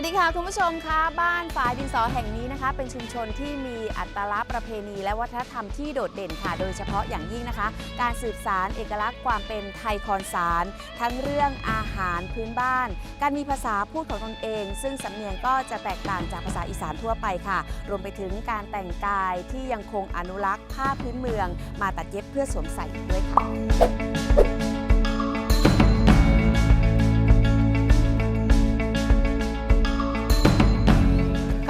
วัสดีค่ะคุณผู้ชมคะบ้านฝายดินสอแห่งนี้นะคะ เป็นชุมชนที่มีอัตลักษณ์ประเพณี และวัฒนธรรมที่โดดเด่นค่ะ โดยเฉพาะอย่างยิ่งนะคะ การสืบสารเอกลักษณ์ความเป็นไทยคอนสาร ทั้งเรื่องอาหารพื้นบ้าน การมีภาษาพูดของตนเอง ซึ่งสำเนียงก็จะแตกต่างจากภาษาอีสานทั่วไปค่ะ รวมไปถึงการแต่งกายที่ยังคงอนุรักษ์ผ้าพื้นเมือง มาตัดเย็บเพื่อสวมใส่ด้วยค่ะ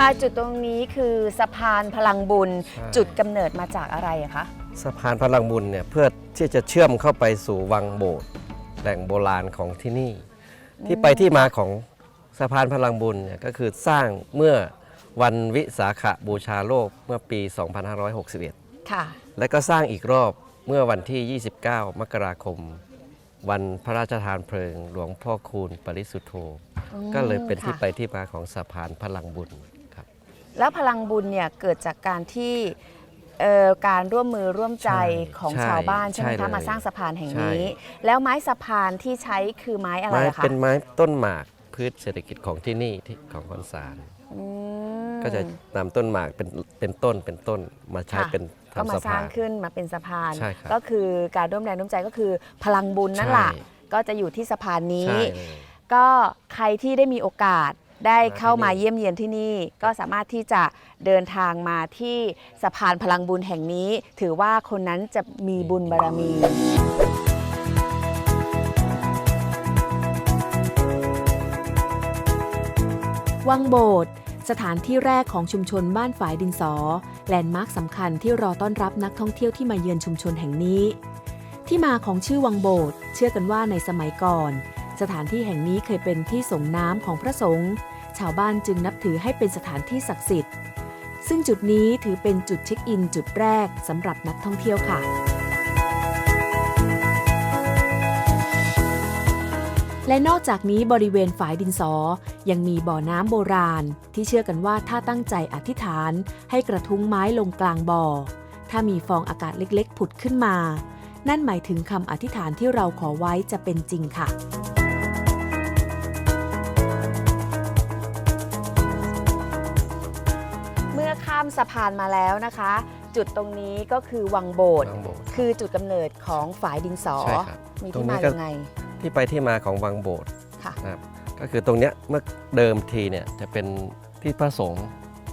ค่ะจุดตรงนี้คือสะพานพลังบุญใช่ จุดกำเนิดมาจากอะไรอะคะสะพานพลังบุญเนี่ยเพื่อที่จะเชื่อมเข้าไปสู่วังโบสถ์แหล่งโบราณของที่นี่ ที่ไปที่มาของสะพานพลังบุญเนี่ยก็คือสร้างเมื่อวันวิสาขบูชาโลกเมื่อปี 2561 ค่ะ และก็สร้างอีกรอบเมื่อวันที่ 29 มกราคม วันพระราชทานเพลิง หลวงพ่อคูณปริสุทธโธก็เลยเป็นที่ค่ะไปที่มาของสะพานพลังบุญครับ แล้วพลังบุญเนี่ยเกิดจากการที่เอ่อการร่วมมือร่วมใจใช่ของใช่ชาวบ้านใช่ไหมใช่คะเลยมาสร้างสะพานแห่งใช่นี้แล้วไม้สะพานที่ใช้คือไม้อะไรไม้อะคะเป็นไม้ต้นหมากพืชเศรษฐกิจของที่นี่ที่ของคอนสาร อืมก็จะนำต้นหมากเป็นเป็นต้นเป็นต้นมาใช้ค่ะเป็นก็ทำมาสะสร้าพางน ขึ้นมาเป็นสะพาน ใช่ครับก็คือการร่วมแรงร่วมใจก็คือพลังบุญนั่นแหละใช่ ก็จะอยู่ที่สะพานนี้ ใช่เลย ก็ใครที่ได้มีโอกาส ได้มาที่เข้ามานี่เยี่ยมเยียนที่นี่ ก็สามารถที่จะเดินทางมาที่สะพานพลังบุญแห่งนี้ ถือว่าคนนั้นจะมีบุญบารมี วังโบสถ์สถานที่แรกของชุมชนบ้านฝายดินสอ แลนด์มาร์คสำคัญที่รอต้อนรับนักท่องเที่ยวที่มาเยือนชุมชนแห่งนี้ ที่มาของชื่อวังโบสถ์เชื่อกันว่าในสมัยก่อน สถานที่แห่งนี้เคยเป็นที่ส่งน้ำของพระสงฆ์ชาวบ้านจึงนับถือให้เป็นสถานที่ศักดิ์สิทธิ์ ซึ่งจุดนี้ถือเป็นจุดเช็คอินจุดแรกสำหรับนักท่องเที่ยวค่ะ และนอกจากนี้บริเวณฝายดินสอ ยังมีบ่อน้ำโบราณ ที่เชื่อกันว่าถ้าตั้งใจอธิษฐาน ให้กระทุ้งไม้ลงกลางบ่อ ถ้ามีฟองอากาศเล็กๆ ผุดขึ้นมา นั่นหมายถึงคำอธิษฐานที่เราขอไว้จะเป็นจริงค่ะ สะพานมาแล้วนะคะ จุดตรงนี้ก็คือวังโบสถ์วังโบสถ์คือจุดกำเนิดของฝายดินสอ ใช่ครับมีตรงที่นี้มาก็ ยังไง ที่ไปที่มาของวังโบสถ์ค่ะ นะครับก็คือตรงเนี้ยเมื่อเดิมทีเนี่ยจะเป็นที่พระสงฆ์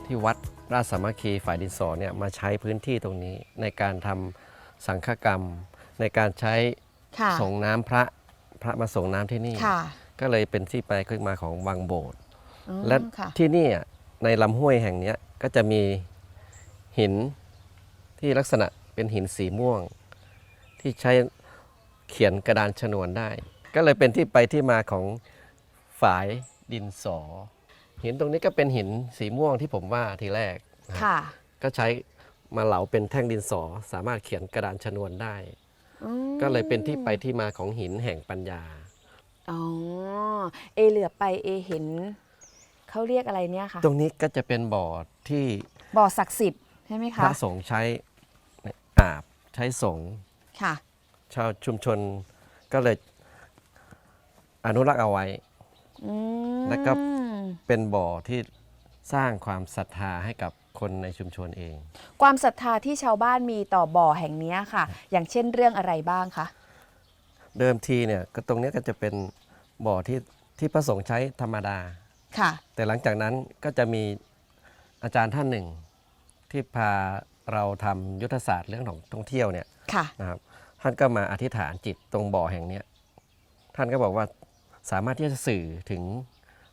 ที่วัดราชสามัคคีฝ่ายดินสอเนี่ยมาใช้พื้นที่ตรงนี้ในการทำสังฆกรรม ในการใช้ค่ะส่งน้ำพระพระมาส่งน้ำที่นี่ ค่ะก็เลยเป็นที่ไปขึ้นมาของวังโบสถ์ อืมและค่ะ ที่นี่อะในลำห้วยแห่งเนี้ย ก็จะมีหินที่ลักษณะเป็นหินสีม่วง ที่ใช้เขียนกระดานชนวนได้ ก็เลยเป็นที่ไปที่มาของฝายดินสอ หินตรงนี้ก็เป็นหินสีม่วงที่ผมว่าทีแรกนะค่ะก็ใช้มาเหลาเป็นแท่งดินสอ สามารถเขียนกระดานชนวนได้อืมก็เลยเป็นที่ไปที่มาของหินแห่งปัญญาอ๋อเอเหลือบไปเอเห็นเขาเรียกอะไรเนี่ยค่ะตรงนี้ก็จะเป็นบ่อ ที่บ่อศักดิ์สิทธิ์ใช่ไหมพคะระสงฆ์ใช้อาบใช้สงฆ์ค่ะ ชาวชุมชนก็เลยอนุรักษ์เอาไว้ อืมแล้วก็ เป็นบ่อที่สร้างความศรัทธาให้กับคนในชุมชนเอง ความศรัทธาที่ชาวบ้านมีต่อบ่อแห่งเนี้ยค่ะ อย่างเช่นเรื่องอะไรบ้างคะเดิมทีเนี่ยก็ตรงเนี้ยก็จะเป็นบ่อที่ที่พระสงฆ์ใช้ธรรมดา ค่ะ แต่หลังจากนั้นก็จะมี อาจารย์ท่านหนึ่งที่พาเราทำยุทธศาสตร์เรื่องของท่องเที่ยวเนี่ยค่ะนะครับท่านก็มาอธิษฐานจิตตรงบ่อแห่งเนี้ยท่านก็บอกว่าสามารถที่จะสื่อถึง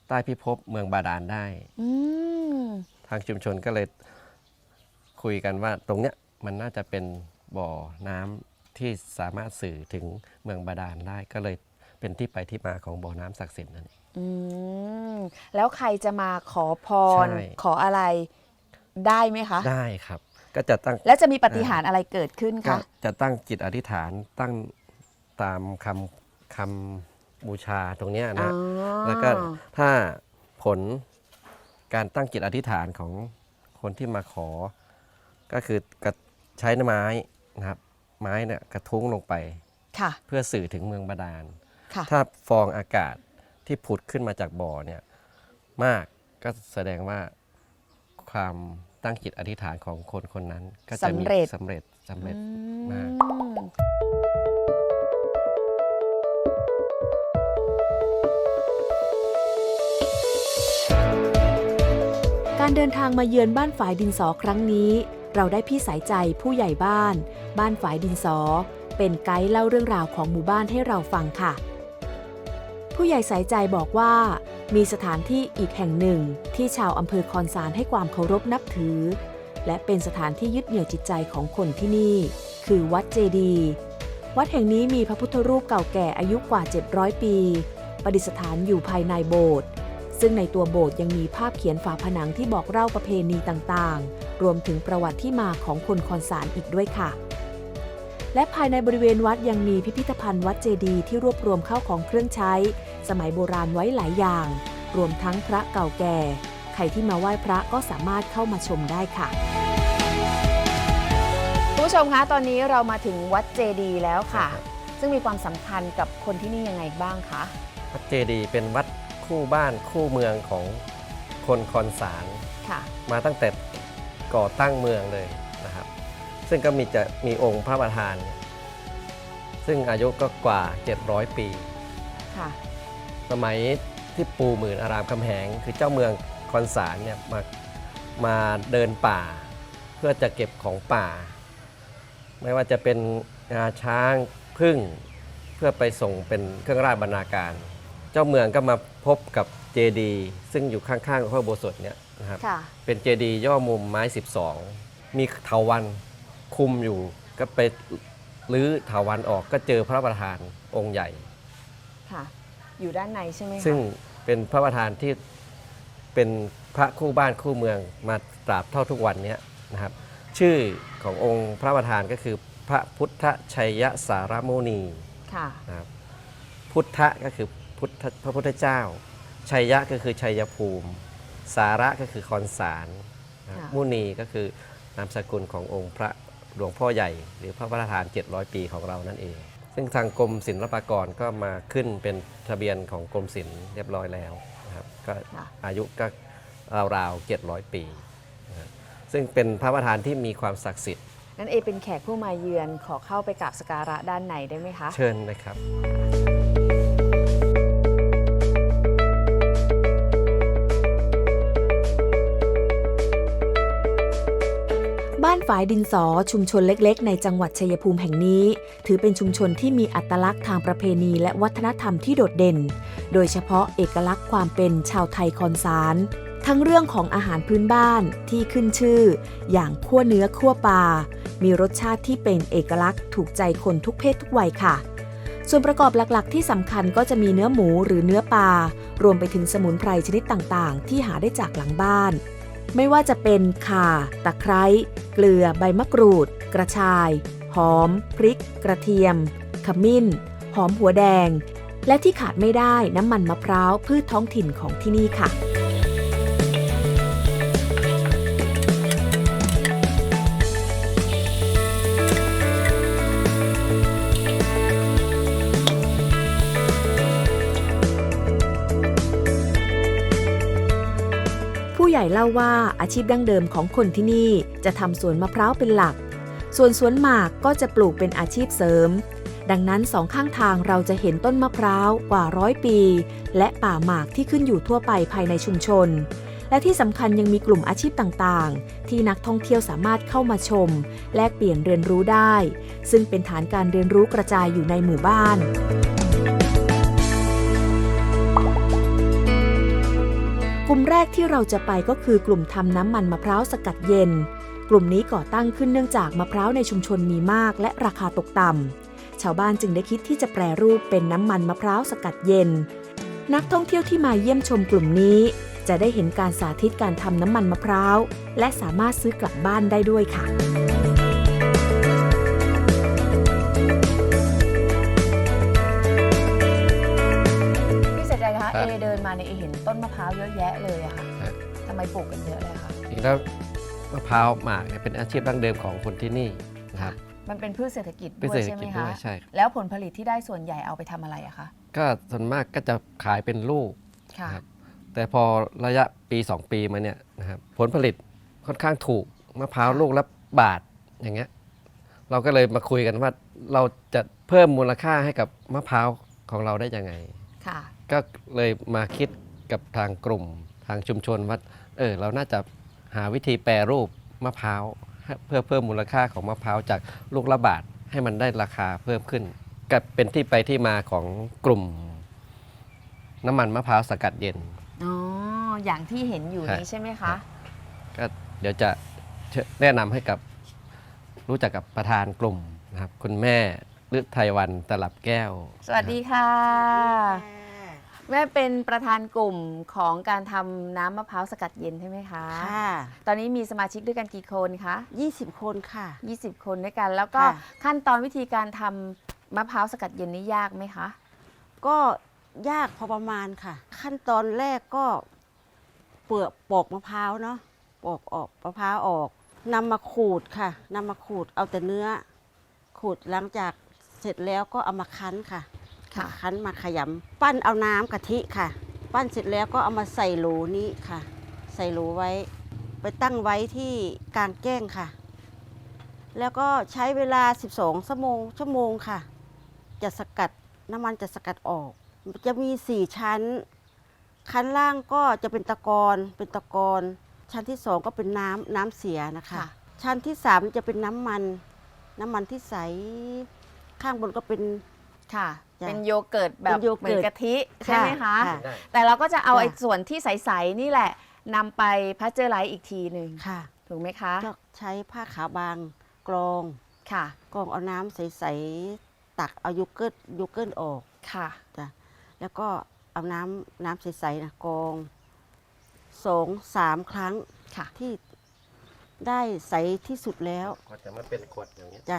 ใต้พิภพเมืองบาดาลได้อืมทางชุมชนก็เลยคุยกันว่าตรงเนี้ยมันน่าจะเป็นบ่อน้ำที่สามารถสื่อถึงเมืองบาดาลได้ ก็เลยเป็นที่ไปที่มาของบ่อน้ำศักดิ์สิทธิ์นั่นเอง อืมแล้วใครจะมาขอพร ใช่ ขออะไรได้ไหมคะ ได้ครับ ก็จะตั้ง แล้วจะมีปฏิหารย์อะไรเกิดขึ้นก็คะ จะตั้งจิตอธิษฐานตั้งตามคำคำบูชาตรงเนี้ยอ๋นะอแล้วก็ถ้าผลการตั้งจิตอธิษฐานของคนที่มาขอ ก็คือกระใช้ไม้นะครับ ไม้เนี่ยกระทุ้งลงไปค่ะ เพื่อสื่อถึงเมืองบาดาล ค่ะ ถ้าฟองอากาศ ที่ผุดขึ้นมาจากบ่อเนี่ยมากก็แสดงว่าความตั้งจิตอธิษฐานของคนคนนั้น ก็จะมีสำเร็จ สำเร็จสำเร็จอืมากมการเดินทางมาเยือนบ้านฝายดินสอครั้งนี้ เราได้พี่สายใจผู้ใหญ่บ้าน บ้านฝายดินสอ เป็นไกด์เล่าเรื่องราวของหมู่บ้านให้เราฟังค่ะ ผู้ใหญ่สายใจบอกว่า มีสถานที่อีกแห่งหนึ่งที่ชาวอำเภอคอนสารให้ความเคารพนับถือ และเป็นสถานที่ยึดเหนี่ยวจิตใจของคนที่นี่ คือวัดเจดี วัดแห่งนี้มีพระพุทธรูปเก่าแก่อายุกว่า 700 ปี ประดิษฐานอยู่ภายในโบสถ์ซึ่งในตัวโบสถ์ยังมีภาพเขียนฝาผนังที่บอกเล่าประเพณีต่างๆ รวมถึงประวัติที่มาของคนคอนสารอีกด้วยค่ะ และภายในบริเวณวัดยังมีพิพิธภัณฑ์วัดเจดีย์ที่รวบรวมเข้าของเครื่องใช้ สมัยโบราณไว้หลายอย่าง รวมทั้งพระเก่าแก่ ใครที่มาไหว้พระก็สามารถเข้ามาชมได้ค่ะคุณผู้ชมคะตอนนี้เรามาถึงวัดเจดีย์แล้วค่ะ ซึ่งมีความสำคัญกับคนที่นี่ยังไงบ้างคะวัดเจดีย์เป็นวัดคู่บ้านคู่เมืองของคนคอนสารค่ะ มาตั้งแต่ก่อตั้งเมืองเลยนะครับ ซึ่งก็มีจะมีองค์พระประธานเนี่ยซึ่งอายุก็กว่า 700 ปี ค่ะ สมัยที่ปูหมื่นอารามคำแหง คือเจ้าเมืองคอนสารเนี่ยมามาเดินป่า เพื่อจะเก็บของป่า ไม่ว่าจะเป็นงาช้างพึ่ง เพื่อไปส่งเป็นเครื่องราชบรรณาการ เจ้าเมืองก็มาพบกับเจดีย์ซึ่งอยู่ข้างๆพระอุโบสถเนี่ยนะครับ ค่ะ เป็นเจดีย์ย่อมุมไม้ 12 มีเถาวัน คุมอยู่ก็ไปรื้อเถาวันออกก็เจอพระประธานองค์ใหญ่ ค่ะ อยู่ด้านในใช่ไหมคะซึ่งเป็นพระประธานที่เป็นพระคู่บ้านคู่เมืองมาตราบเท่าทุกวันเนี้ยนะครับ ชื่อขององค์พระประธานก็คือพระพุทธชัยสารมุนีค่ะ นะครับพุทธะก็คือพุทธพระพุทธเจ้า ชัยยะก็คือชัยภูมิ สาระก็คือคอนสารนะครับค่ะ มุนีก็คือนามสกุลขององค์พระ หลวงพ่อใหญ่ หรือพระประธาน 700 ปีของเรานั่นเอง ซึ่งทางกรมศิลปากรก็มาขึ้นเป็นทะเบียนของกรมศิลป์เรียบร้อยแล้วนะครับก็ค่ะอายุก็ราวๆ700 ปีนะครับซึ่งเป็นพระประธานที่มีความศักดิ์สิทธิ์งั้นเอเป็นแขกผู้มาเยือนขอเข้าไปกราบสกการะด้านในได้ไหมคะ เชิญนะครับ ฝายดินสอชุมชนเล็กๆ ในจังหวัดชัยภูมิแห่งนี้ ถือเป็นชุมชนที่มีอัตลักษณ์ทางประเพณีและวัฒนธรรมที่โดดเด่น โดยเฉพาะเอกลักษณ์ความเป็นชาวไทยคอนสาร ทั้งเรื่องของอาหารพื้นบ้านที่ขึ้นชื่อ อย่างขั้วเนื้อขั้วปลา มีรสชาติที่เป็นเอกลักษณ์ถูกใจคนทุกเพศทุกวัยค่ะส่วนประกอบหลักๆ ที่สำคัญก็จะมีเนื้อหมูหรือเนื้อปลารวมไปถึงสมุนไพรชนิดต่างๆ ที่หาได้จากหลังบ้าน ไม่ว่าจะเป็นข่า ตะไคร้ เกลือ ใบมะกรูด กระชาย หอม พริก กระเทียม ขมิ้น หอมหัวแดง และที่ขาดไม่ได้น้ำมันมะพร้าวพืชท้องถิ่นของที่นี่ค่ะ ญ่เล่าว่าอาชีพดั้งเดิมของคนที่นี่จะทำสวนมะพร้าวเป็นหลัก ส่วนสวนหมากก็จะปลูกเป็นอาชีพเสริม ดังนั้นสองข้างทางเราจะเห็นต้นมะพร้าวกว่าร้อยปี และป่าหมากที่ขึ้นอยู่ทั่วไปภายในชุมชน และที่สำคัญยังมีกลุ่มอาชีพต่างๆ ที่นักท่องเที่ยวสามารถเข้ามาชม แลกเปลี่ยนเรียนรู้ได้ ซึ่งเป็นฐานการเรียนรู้กระจายอยู่ในหมู่บ้าน มแรกที่เราจะไปก็คือกลุ่มทำน้ำมันมะพร้าวสกัดเย็น กลุ่มนี้ก่อตั้งขึ้นเนื่องจากมะพร้าวในชุมชนมีมากและราคาตกต่ำชาวบ้านจึงได้คิดที่จะแปรรูปเป็นน้ำมันมะพร้าวสกัดเย็น นักท่องเที่ยวที่มาเยี่ยมชมกลุ่มนี้ จะได้เห็นการสาธิตการทำน้ำมันมะพร้าว และสามารถซื้อกลับบ้านได้ด้วยค่ะ เอบเดินมาเนี่ยเอเห็นต้นมะพร้าวเยอะแยะเลยอะค่ะครับทำไมปลูกกันเยอะเลยคะจริงแล้วมะพร้าวหมากเนี่ยเป็นอาชีพดั้งเดิมของคนที่นี่นะครับมันเป็นพืชเศรษฐกิจเป็นด้วยเศรษฐใช่ไหมกิจคะด้วยใช่แล้วผลผลิตที่ได้ส่วนใหญ่เอาไปทำอะไรอะคะก็ส่วนมากก็จะขายเป็นลูกค่ะครับแต่พอระยะปี 2 ปีมาเนี่ยนะครับผลผลิตค่อนข้างถูกมะพร้าวลูกละบาทอย่างเงี้ยเราก็เลยมาคุยกันว่าเราจะเพิ่มมูลค่าให้กับมะพร้าวของเราได้ยังไงค่ะ ก็เลยมาคิดกับทางกลุ่มทางชุมชนว่าเออเราน่าจะหาวิธีแปรรูปมะพร้าวให้เพื่อเพิ่มมูลค่าของมะพร้าวจากลูกละบาทให้มันได้ราคาเพิ่มขึ้น ก็เป็นที่ไปที่มาของกลุ่ม น้ำมันมะพร้าวสกัดเย็น อ๋อ อย่างที่เห็นอยู่ครับนี้ใช่ไหมคะ ก็เดี๋ยวจะเชิญแนะนำให้กับรู้จักกับประธานกลุ่มนะครับ คุณแม่ฤทัยวันตลับแก้ว สวัสดีค่ะ แม่เป็นประธานกลุ่มของการทำน้ำมะพร้าวสกัดเย็นใช่ไหมคะ ค่ะตอนนี้มีสมาชิกด้วยกันกี่คนคะ 20 คนค่ะ 20 คนด้วยกัน แล้วก็ค่ะ ขั้นตอนวิธีการทำมะพร้าวสกัดเย็นนี่ยากไหมคะ ก็ยากพอประมาณค่ะ ขั้นตอนแรกก็เปลือกปอกมะพร้าวเนาะปอกออกมะพร้าวออกนำมาขูดค่ะนำมาขูดเอาแต่เนื้อ ขูดหลังจากเสร็จแล้วก็เอามาคั้นค่ะ ค่ะมาคั้นมาขยำปั้นเอาน้ำกะทิค่ะ ปั้นเสร็จแล้วก็เอามาใส่โหลนี้ค่ะ ใส่โหลไว้ ไปตั้งไว้ที่กลางแจ้งค่ะ แล้วก็ใช้เวลา 12 ชั่วโมงชั่วโมงค่ะ จะสกัดน้ำมันจะสกัดออก จะมี 4 ชั้น ชั้นล่างก็จะเป็นตะกอนเป็นตะกอนชั้นที่สองก็เป็นน้ำน้ำเสียนะคะค่ะชั้นที่สามจะเป็นน้ำมัน น้ำมันที่ใสข้างบนก็เป็นค่ะ จ้ะเป็นโยเกิร์ตแบเป็บนโยเหมืเกิอนร์ตกะทิใช่ไหมคะค่ะแต่เราก็จะเอาจ้ะไอ้ส่วนที่ใสๆนี่แหละนำไปพัชเจอร์ไลท์อีกทีหนึ่งค่ะถูกไหมคะก็ใช้ผ้าขาวบางกรองค่ะกรองเอาน้ำใสๆตักเอาโยูเกิร์ตโยูเกิร์ตออกค่ะ จ้ะแล้วก็เอาน้ำน้ำใสๆนะกรองสองสามครั้งค่ะ ที่ได้ใสที่สุดแล้วก็จะมาเป็นขวดอย่างเงี้ยจ้ะ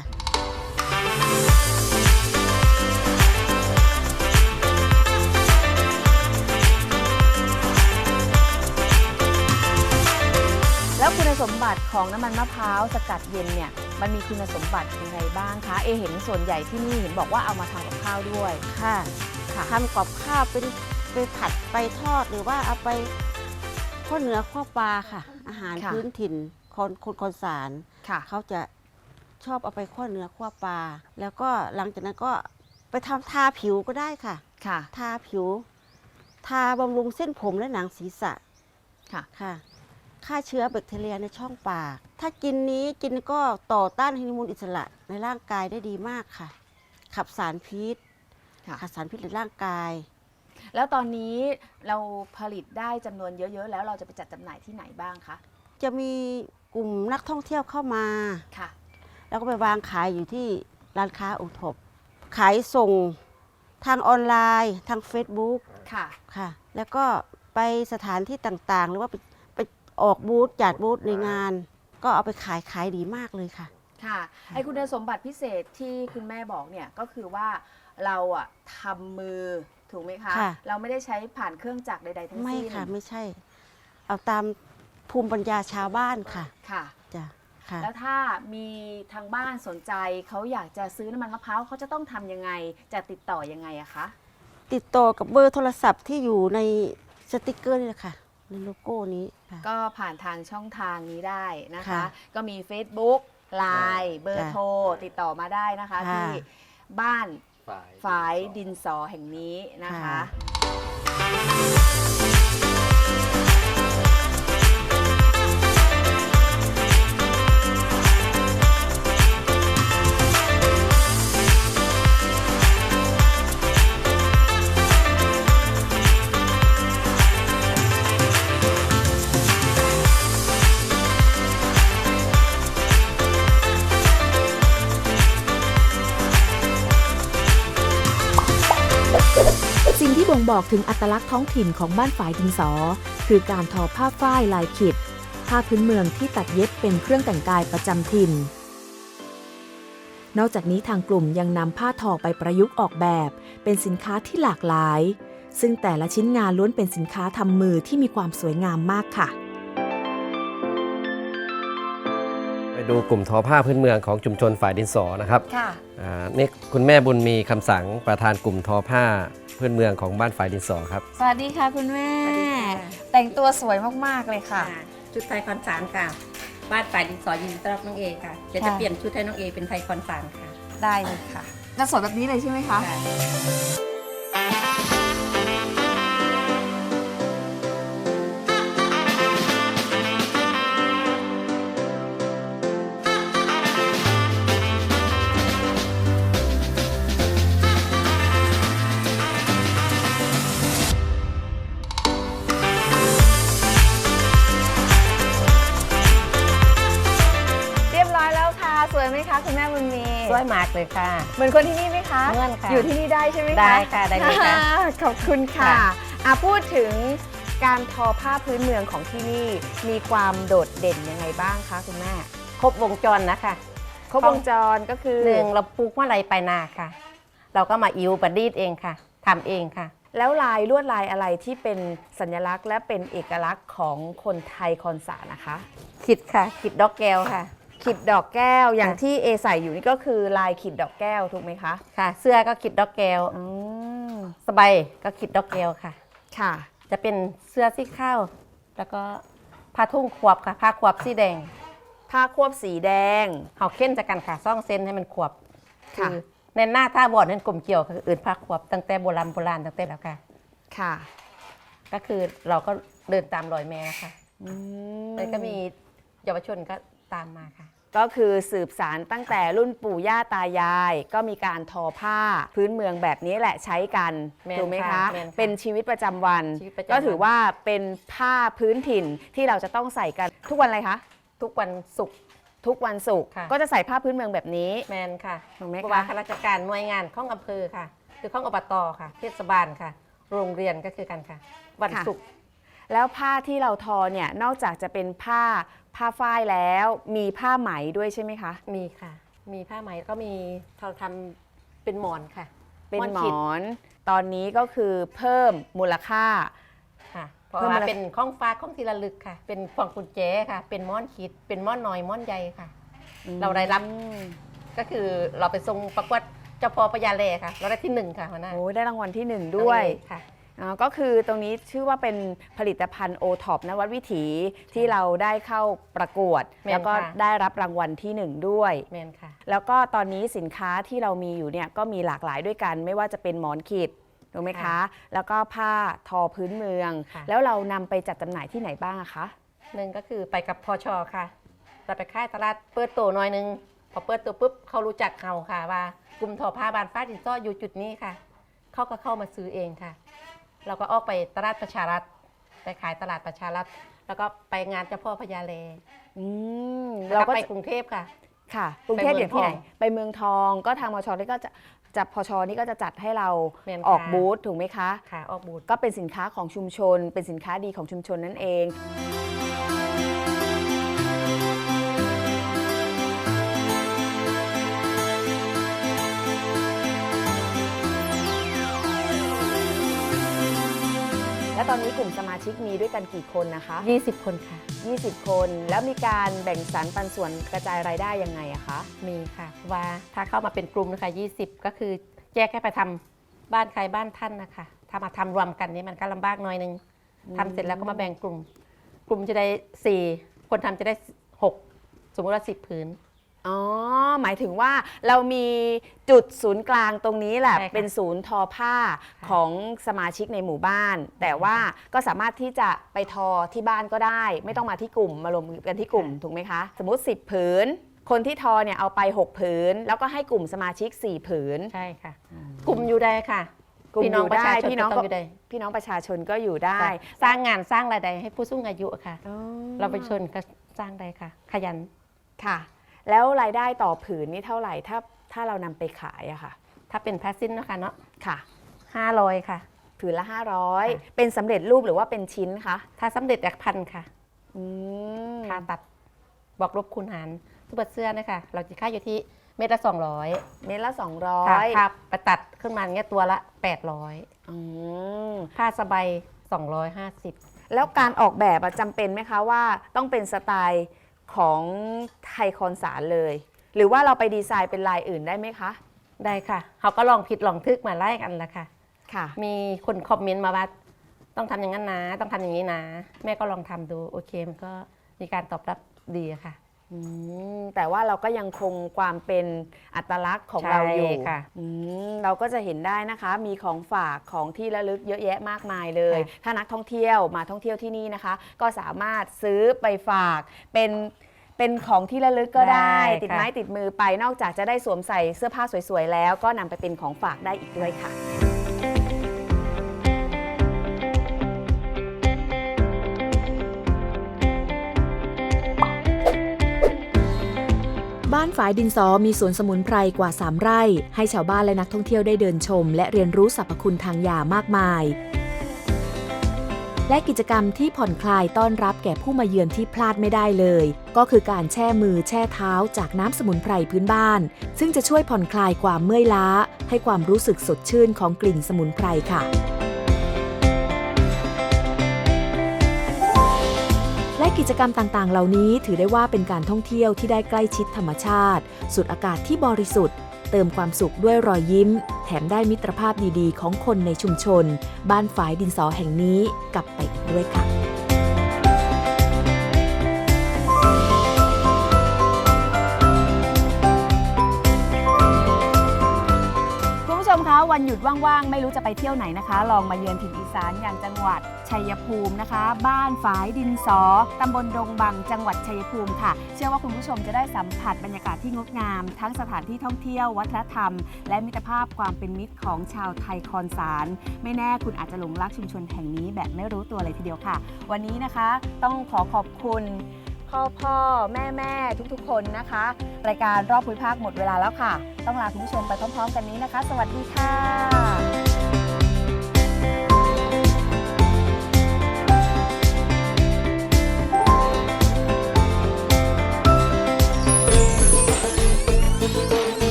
แล้วคุณสมบัติของน้ำมันมะพร้าวสกัดเย็นเนี่ยมันมีคุณสมบัติยังไงบ้างคะเอเห็นส่วนใหญ่ที่นี่เห็นบอกว่าเอามาทำกับข้าวด้วยค่ะค่ะทำกับข้าวเป็นไปผัดไปทอดหรือว่าเอาไปข้าวเหนือข้าวปลาค่ะ อาหารค่ะ พื้นถิ่นคนคนคนสาร ค่ะ เขาจะชอบเอาไปข้าวเนื้อข้าวปลาแล้วก็หลังจากนั้นก็ไปทำทาผิวก็ได้ค่ะ ค่ะ ทาผิว ทาบำรุงเส้นผมและหนังศีรษะค่ะ ค่ะ ฆ่าเชื้อแบคทีเรียในช่องปาก ถ้ากินนี้กินก็ต่อต้านฮอร์โมนอิสระในร่างกายได้ดีมากค่ะ ขับสารพิษค่ะ ขับสารพิษในร่างกาย แล้วตอนนี้เราผลิตได้จำนวนเยอะๆ แล้วเราจะไปจัดจำหน่ายที่ไหนบ้างคะ จะมีกลุ่มนักท่องเที่ยวเข้ามา ค่ะ แล้วก็ไปวางขายอยู่ที่ร้านค้าอุทบขายส่งทางออนไลน์ ทาง Facebook ค่ะ ค่ะ แล้วก็ไปสถานที่ต่างๆ หรือว่าไปไป ออกบูธจัดบูธในงาน ก็เอาไปขายขายดีมากเลยค่ะ ค่ะ ไอคุณสมบัติพิเศษที่คุณแม่บอกเนี่ยก็คือว่าเราอะทำมือถูกไหมคะ ค่ะ เราไม่ได้ใช้ผ่านเครื่องจักรใดๆทั้งไม่สิ้นค่ะไม่ใช่ เอาตามภูมิปัญญาชาวบ้านค่ะค่ะ จ้ะค่ะ แล้วถ้ามีทางบ้านสนใจเขาอยากจะซื้อน้ำมันมะพร้าวเขาจะต้องทำยังไงจะติดต่อยังไงอะคะ ติดต่อกับเบอร์โทรศัพท์ที่อยู่ในสติกเกอร์นี่แหละค่ะ ในโลโก้นี้ค่ะ ก็ผ่านทางช่องทางนี้ได้นะคะ ค่ะก็มี Facebook Line เบอร์จ้ะโทรติดต่อมาได้นะคะ ค่ะ ที่บ้านฝ่ายฝายดินสอแห่งนี้นะคะ ค่ะ บ่งบอกถึงอัตลักษณ์ท้องถิ่นของบ้านฝายดินสอ คือการทอผ้าฝ้ายลายขิด ผ้าพื้นเมืองที่ตัดเย็บเป็นเครื่องแต่งกายประจำถิ่น นอกจากนี้ทางกลุ่มยังนำผ้าทอไปประยุกต์ออกแบบ เป็นสินค้าที่หลากหลาย ซึ่งแต่ละชิ้นงานล้วนเป็นสินค้าทำมือที่มีความสวยงามมากค่ะไปดูกลุ่มทอผ้าพื้นเมืองของชุมชนฝ่ายดินสอนะครับ ค่ะ อ่านี่คุณแม่บุญมีคำสั่งประธานกลุ่มทอผ้า พื้นเมืองของบ้านฝ่ายดินสอครับ สวัสดีค่ะคุณแม่ สวัสดีค่ะ แต่งตัวสวยมากๆเลยค่ะค่ะชุดไทยคอนสารค่ะบ้านฝ่ายดินสอยินดีต้อนรับน้องเอค่ะเดี๋ยวจะค่ะ เปลี่ยนชุดให้น้องเอเป็นไทยคอนสารค่ะได้เลยค่ะจะสวยแบบนี้เลยใช่ไหมคะ ค่ะ เลยค่ะ เหมือนคนที่นี่ไหมคะเหมือนค่ะอยู่ที่นี่ได้ใช่ไหมคะได้ค่ะได้เลยค่ะขอบคุณค่ะค่ะอะพูดถึงการทอผ้าพื้นเมืองของที่นี่มีความโดดเด่นยังไงบ้างคะคุณแม่ ครบวงจรนะคะ ครบวงจรก็คือหนึ่งเราปลูกเมื่อไรไปนาค่ะ เราก็มาอิวประดิษฐ์เองค่ะทำเองค่ะ แล้วลายลวดลายอะไรที่เป็นสัญลักษณ์ และเป็นเอกลักษณ์ของคนไทยคอนสารนะคะขิดค่ะขิดดอกแก้วค่ะ ขีดดอกแก้วอย่างค่ะที่เอใส่อยู่นี่ก็คือลายขีดดอกแก้วถูกไหมคะ ค่ะ เสื้อก็ขิดดอกแก้วอืมสบายก็ขิดดอกแก้วค่ะ ค่ะ จะเป็นเสื้อสีข้าวแล้วก็ผ้าทุ่งขวบค่ะผ้าขวบสีแดงผ้าควบสีแดงเขาเข้นจากกันค่ะซ่องเส้นให้มันขวบค่ะคือในหน้าท่าบอดนั่นกลมเกี่ยวคืออื่นผ้าขวบตั้งแต่โบราณโบราณตั้งแต่แล้วค่ะ ค่ะ ก็คือเราก็เดินตามรอยแม่นะคะอืมแล้วก็มีเยาวชนก็ตามมาค่ะ ก็คือสืบสารตั้งแต่รุ่นปู่ย่าตายาย ก็มีการทอผ้าพื้นเมืองแบบนี้แหละใช้กันแม่นถูกไหมค่ะคะแม่นค่ะเป็นชีวิตประจำวัน ชีวิตประจำวัน ก็ถือว่าเป็นผ้าพื้นถิ่นที่เราจะต้องใส่กันทุกวันอะไรคะทุกวันศุกร์ ทุกวันศุกร์ค่ะ ก็จะใส่ผ้าพื้นเมืองแบบนี้ แมนค่ะถูกไหมเพราะว่าคะข้าราชการหน่วยงานข้องอำเภอค่ะ คือข้องอบตค่ะ เทศบาลค่ะ โรงเรียนก็คือกันค่ะ วันศุกร์ แล้วผ้าที่เราทอเนี่ยนอกจากจะเป็นผ้า ผ้าฝ้ายแล้วมีผ้าไหมด้วยใช่ไหมคะ มีค่ะ มีผ้าไหมก็มีเราทำเป็นหมอนค่ะเป็นหมขีดอน ตอนนี้ก็คือเพิ่มมูลค่า ค่ะ เพราะเพิ่มว่าอะไร เป็นข้องฟ้าข้องทีละลึกค่ะ เป็นพวงกุญแจค่ะ เป็นม้อนคิดเป็นม้อนน้อยม้อนใหญ่ค่ะ เราได้รับก็คือเราไปทรงประกวดเจ้าพ่อพญาแลค่ะ เราได้ที่หนึ่งค่ะหัวหน้าโอ้ยได้รางวัลที่หนึ่งด้วย ค่ะอ๋อ ก็คือตรงนี้ชื่อว่าเป็นผลิตภัณฑ์โอท็อปนวัดวิถีที่เราได้เข้าประกวด แม่นแล้วก็ค่ะ ได้รับรางวัลที่หนึ่งด้วย แมนค่ะ แล้วก็ตอนนี้สินค้าที่เรามีอยู่เนี่ยก็มีหลากหลายด้วยกัน ไม่ว่าจะเป็นหมอนขีดถูกไหมคะ ค่ะแล้วก็ผ้าทอพื้นเมือง ค่ะ แล้วเรานำไปจัดจำหน่ายที่ไหนบ้างอะคะหนึ่งก็คือไปกับพอชอค่ะเราไปค่ายตลาดเปิดตัวหน่อยหนึง พอเปิดตัวปุ๊บเขารู้จักเขาค่ะว่ากลุ่มทอผ้าบานฟ้าดินซ้ออยู่จุดนี้ค่ะ เขาก็เข้ามาซื้อเองค่ะ เราก็ออกไปตลาดประชารัฐ ไปขายตลาดประชารัฐ แล้วก็ไปงานเจ้าพ่อพญาเลอืมเราเราก็ก็ไปจะกรุงเทพค่ะ ค่ะกรุงเทพอย่างที่ไหนไปเมืองทองก็ทางมชนี่ก็จะจะพชนี่ก็จะจัดให้เราแม่นค่ะออกบูธถูกไหมคะ ค่ะออกบูธ ก็เป็นสินค้าของชุมชน เป็นสินค้าดีของชุมชนนั่นเอง และตอนนี้กลุ่มสมาชิกมีด้วยกันกี่คนนะคะ 20 คนค่ะ 20 คน แล้วมีการแบ่งสรรปันส่วนกระจายรายได้ยังไงอะคะมีค่ะว่าถ้าเข้ามาเป็นกลุ่มนะคะ 20 ก็คือแยกให้ไปทำบ้านใครบ้านท่านนะคะถ้ามาทำรวมกันนี่มันก็ลำบากหน่อยนึงทำเสร็จแล้วก็มาแบ่งกลุ่ม กลุ่มจะได้ 4 คนทำจะได้ 6 สมมติว่า 10 ผืน อ๋อ หมายถึงว่าเรามีจุดศูนย์กลางตรงนี้แหละ ใช่ค่ะเป็นศูนย์ทอผ้าของสมาชิกในหมู่บ้าน แต่ว่าก็สามารถที่จะไปทอที่บ้านก็ได้ ไม่ต้องมาที่กลุ่มมารวมกันที่กลุ่มถูกไหมคะ สมมติ 10 ผืน คนที่ทอเนี่ยเอาไป 6 ผืน แล้วก็ให้กลุ่มสมาชิก 4 ผืน ใช่ค่ะ กลุ่มอยู่ได้ค่ะกลุ่มพี่น้องอยู่ประได้ชาชนพี่น้องก็ ก็ต้องอยู่ได้พี่น้องประชาชนก็อยู่ได้ค่ะสร้างงานสร้างรายได้ให้ผู้สูงอายุค่ะอ๋อเราไปชนก็สร้างได้ค่ะ ขยัน ค่ะ แล้วรายได้ต่อผืนนี่เท่าไหร่ถ้าถ้าเรานำไปขายอะค่ะ ถ้าเป็นพาสินนะคะเนาะค่ะ 500 ค่ะ ผืนละค่ะ500 เป็นสำเร็จรูปหรือว่าเป็นชิ้นคะถ้าสำเร็จจากพันค่ะอืมค่าตัดบอกลบคูณหารทุกบัตรเสื้อนะคะ เราจะค่ายอยู่ที่เมตรละสองร้อยเม็ดละ ค่ะ200ค่าไปตัดขึ้นมาเงี้ยตัวละแปดร้อยอืมค่าสบายสองร้อยห้าสิบแล้วการออกแบบอะจำเป็นไหมคะว่า ต้องเป็นสไตล์ ของไทยคอนสารเลย หรือว่าเราไปดีไซน์เป็นลายอื่นได้ไหมคะได้ค่ะเขาก็ลองผิดลองทึกมาไล่กันละค่ะ ค่ะ มีคนคอมเมนต์มาว่าต้องทำอย่างนั้นนะ ต้องทำอย่างนี้นะ แม่ก็ลองทำดูโอเคมันก็มีการตอบรับดีอะค่ะ อืมแต่ว่าเราก็ยังคงความเป็นอัตลักษณ์ของเราอยู่ใช่ค่ะอืมเราก็จะเห็นได้นะคะ มีของฝากของที่ระลึกเยอะแยะมากมายเลย ถ้านักท่องเที่ยวมาท่องเที่ยวที่นี่นะคะ ก็สามารถซื้อไปฝากเป็นเป็นของที่ระลึกก็ได้ ได้ติดค่ะ ไม้ติดมือไปนอกจากจะได้สวมใส่เสื้อผ้าสวยๆแล้ว ก็นำไปเป็นของฝากได้อีกด้วยค่ะานฝายดินสอมีสวนสมุนไพรกว่า 3 ไร่ ให้ชาวบ้านและนักท่องเที่ยวได้เดินชม และเรียนรู้สรรพคุณทางยามากมาย และกิจกรรมที่ผ่อนคลายต้อนรับแก่ผู้มาเยือนที่พลาดไม่ได้เลย ก็คือการแช่มือแช่เท้าจากน้ำสมุนไพรพื้นบ้าน ซึ่งจะช่วยผ่อนคลายความเมื่อยล้า ให้ความรู้สึกสดชื่นของกลิ่นสมุนไพรค่ะ กิจกรรมต่างๆ เหล่านี้ถือได้ว่าเป็นการท่องเที่ยวที่ได้ใกล้ชิดธรรมชาติ สุดอากาศที่บริสุทธิ์ เติมความสุขด้วยรอยยิ้ม แถมได้มิตรภาพดีๆ ของคนในชุมชน บ้านฝายดินสอแห่งนี้กลับไปอีกด้วยค่ะ วันหยุดว่างๆ ไม่รู้จะไปเที่ยวไหนนะคะ ลองมาเยือนถิ่นอีสานอย่างจังหวัดชัยภูมินะคะ บ้านฝายดินสอตำบลดงบัง จังหวัดชัยภูมิค่ะ เชื่อว่าคุณผู้ชมจะได้สัมผัสบรรยากาศที่งดงาม ทั้งสถานที่ท่องเที่ยววัฒนธรรม และมิตรภาพความเป็นมิตรของชาวไทยคอนสาร ไม่แน่คุณอาจจะหลงรักชุมชนแห่งนี้แบบไม่รู้ตัวเลยทีเดียวค่ะ วันนี้นะคะต้องขอขอบคุณ พ่อพ่อแม่แม่ทุกๆ คนนะคะ รายการรอบภูมิภาคหมดเวลาแล้วค่ะ ต้องลาคุณผู้ชมไปพร้อม ๆ กันนี้นะคะ สวัสดีค่ะ